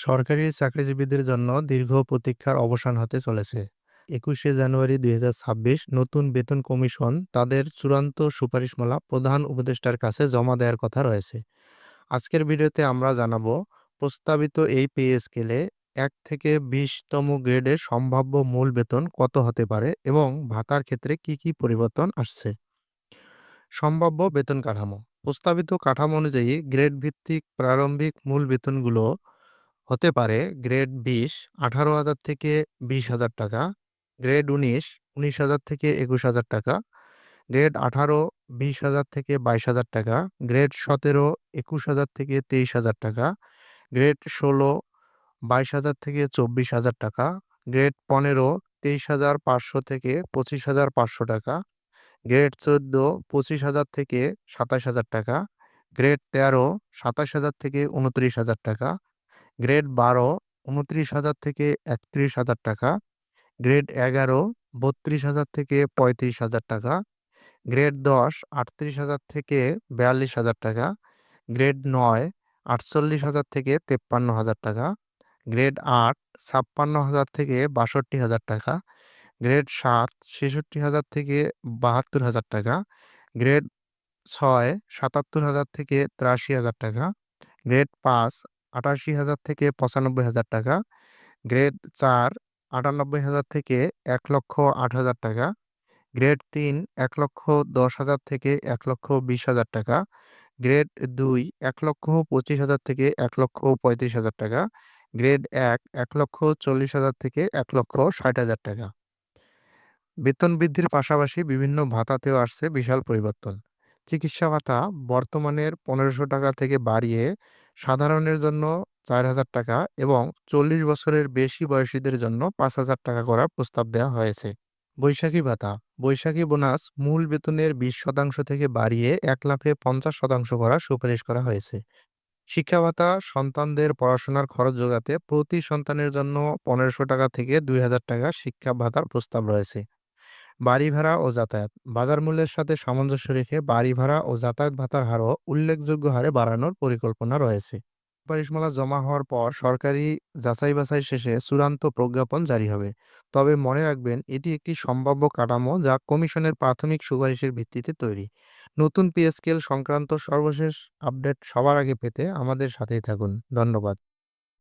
সরকারি চাকরিজীবীদের জন্য দীর্ঘ প্রতীক্ষার অবসান হতে চলেছে। ২১শে জানুয়ারি ২০২৬ নতুন বেতন কমিশন তাদের চূড়ান্ত সুপারিশমালা প্রধান উপদেষ্টার কাছে জমা দেওয়ার কথা রয়েছে। আজকের ভিডিওতে আমরা জানাব প্রস্তাবিত এই পে স্কেলে ১ থেকে ২০ তম গ্রেডের সম্ভাব্য মূল বেতন কত হতে পারে এবং ভাতার ক্ষেত্রে কি, কি পরিবর্তন আসছে। সম্ভাব্য বেতন কাঠামো প্রস্তাবিত কাঠামো অনুযায়ী গ্রেড ভিত্তিক প্রারম্ভিক মূল বেতনগুলো হতে পারে গ্রেড বিশ আঠারো হাজার থেকে ২০,০০০ টাকা, গ্রেড উনিশ উনিশ হাজার থেকে ২১,০০০ টাকা, গ্রেড আঠারো বিশ হাজার থেকে ২২,০০০ টাকা, গ্রেড ১৭ ২১,০০০ থেকে ২৩,০০০ টাকা, গ্রেড ষোলো বাইশ হাজার থেকে ২৪,০০০ টাকা, গ্রেড ১৫ ২৩,৫০০ থেকে ২৫,৫০০ টাকা, গ্রেড ১৪ ২৫,০০০ থেকে ২৭,০০০ টাকা, গ্রেড ১৩ ২৭,০০০ থেকে ২৯,০০০ টাকা, গ্রেড ১২ ২৯,০০০ থেকে ৩১,০০০ টাকা, গ্রেড ১১ ৩২,০০০ থেকে ৩৫,০০০ টাকা, গ্রেড ১০ ৩৮,০০০ থেকে ৪২,০০০ টাকা, গ্রেড ৯ ৪৮,০০০ থেকে ৫৩,০০০ টাকা, গ্রেড ৮ ৫৬,০০০ থেকে ৬২,০০০ টাকা, গ্রেড ৭ ৬৬,০০০ থেকে ৭২,০০০ টাকা, গ্রেড ৬ ৭৭,০০০ থেকে ৮৩,০০০ টাকা, গ্রেড ৫ ৮৮,০০০ থেকে ৯৫,০০০ টাকা, গ্রেড ৪ ৯৮,০০০ থেকে ১,০৮,০০০ টাকা, গ্রেড ৩ ১,১০,০০০ থেকে ১,২০,০০০ টাকা, গ্রেড ২ ১,২৫,০০০ থেকে ১,৩৫,০০০ টাকা, গ্রেড ১ ১,৪০,০০০ থেকে ১,৬০,০০০ টাকা। বেতন বৃদ্ধির পাশাপাশি বিভিন্ন ভাতাতেও আসছে বিশাল পরিবর্তন। চিকিৎসা ভাতা বর্তমানের পনেরোশো টাকা থেকে বাড়িয়ে সাধারণের জন্য চার হাজার টাকা এবং চল্লিশ বছরের বেশি বয়সীদের জন্য পাঁচ হাজার টাকা করার প্রস্তাব দেওয়া হয়েছে। বৈশাখী ভাতা। বৈশাখী বোনাস মূল বেতনের বিশ শতাংশ থেকে বাড়িয়ে এক লাখে পঞ্চাশ শতাংশ করার সুপারিশ করা হয়েছে। শিক্ষা ভাতা সন্তানদের পড়াশোনার খরচ যোগাতে প্রতি সন্তানের জন্য পনেরোশো টাকা থেকে দুই হাজার টাকা শিক্ষা ভাতার প্রস্তাব রয়েছে। বাড়ি ভাড়া ও যাতায়াত। বাজার মূল্যের সাথে সামঞ্জস্য রেখে বাড়ি ভাড়া ও যাতায়াত ভাতার হারও উল্লেখযোগ্য হারে বাড়ানোর পরিকল্পনা রয়েছে। সুপারিশমালা জমা হওয়ার পর সরকারি যাচাই বাছাই শেষে চূড়ান্ত প্রজ্ঞাপন জারি হবে। তবে মনে রাখবেন, এটি একটি সম্ভাব্য কাঠামো যা কমিশনের প্রাথমিক সুপারিশের ভিত্তিতে তৈরি। নতুন পিএসকেল সংক্রান্ত সর্বশেষ আপডেট সবার আগে পেতে আমাদের সাথেই থাকুন। ধন্যবাদ।